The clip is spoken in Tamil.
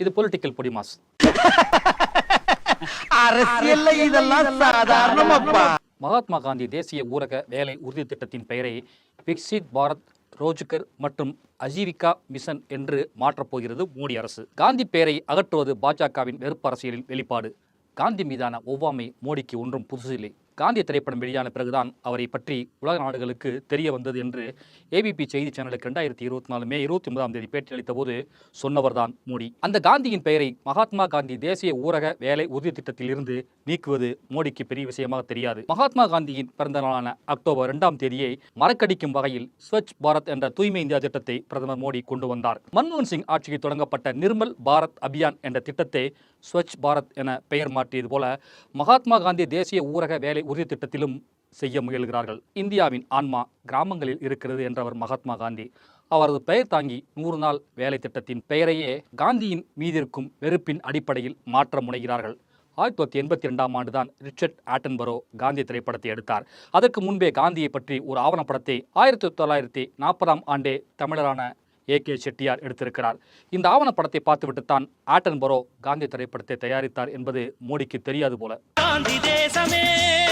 இது பொலிட்டிக்கல் பொடிமாஸ் அரசியல்ல இதெல்லாம் சாதாரணமாப்பா. மகாத்மா காந்தி தேசிய ஊரக வேலை உறுதி திட்டத்தின் பெயரை விக்சித் பாரத் ரோஜ்கர் மற்றும் அஜீவிகா மிஷன் என்று மாற்றப் போகிறது மோடி அரசு. காந்தி பெயரை அகற்றுவது பாஜகவின் வெறுப்பு அரசியலின் வெளிப்பாடு. காந்தி மீதான ஒவ்வாமை மோடிக்கு ஒன்றும் புதுசில்லை. காந்தி திரைப்படம் வெளியான பிறகுதான் அவரை பற்றி உலக நாடுகளுக்கு தெரிய வந்தது என்று ஏபிபி செய்தி சேனலுக்கு ரெண்டாயிரத்தி இருபத்தி நாலு மே இருபத்தி ஒன்பதாம் தேதி பேட்டியளித்த போது சொன்னவர்தான் மோடி. அந்த காந்தியின் பெயரை மகாத்மா காந்தி தேசிய ஊரக வேலை உறுதி திட்டத்தில் இருந்து நீக்குவது மோடிக்கு பெரிய விஷயமாக தெரியாது. மகாத்மா காந்தியின் பிறந்த நாளான அக்டோபர் இரண்டாம் தேதியை மறக்கடிக்கும் வகையில் ஸ்வச் பாரத் என்ற தூய்மை இந்தியா திட்டத்தை பிரதமர் மோடி கொண்டு வந்தார். மன்மோகன் சிங் ஆட்சியில் தொடங்கப்பட்ட நிர்மல் பாரத் அபியான் என்ற திட்டத்தை ஸ்வச் பாரத் என பெயர் மாற்றியது போல மகாத்மா காந்தி தேசிய ஊரக வேலை உறுதி திட்டத்திலும் செய்ய முயல்கிறார்கள். இந்தியாவின் ஆன்மா கிராமங்களில் இருக்கிறது என்றவர் மகாத்மா காந்தி. அவரது பெயர் தாங்கி நூறு நாள் வேலை திட்டத்தின் பெயரையே காந்தியின் மீதிருக்கும் வெறுப்பின் அடிப்படையில் மாற்ற முனைகிறார்கள். ஆயிரத்தி தொள்ளாயிரத்தி எண்பத்தி ரெண்டாம் ஆண்டு தான் ரிச்சர்ட் ஆட்டன்பரோ காந்தி திரைப்படத்தை எடுத்தார். அதற்கு முன்பே காந்தியை பற்றி ஒரு ஆவணப்படத்தை ஆயிரத்தி தொள்ளாயிரத்தி நாற்பதாம் ஆண்டே தமிழரான ஏ. கே. செட்டியார் எடுத்திருக்கிறார். இந்த ஆவணப்படத்தை பார்த்துவிட்டு தான் ஆட்டன்பரோ காந்தி திரைப்படத்தை தயாரித்தார் என்பது மோடிக்கு தெரியாது போல. காந்தி தேசமே.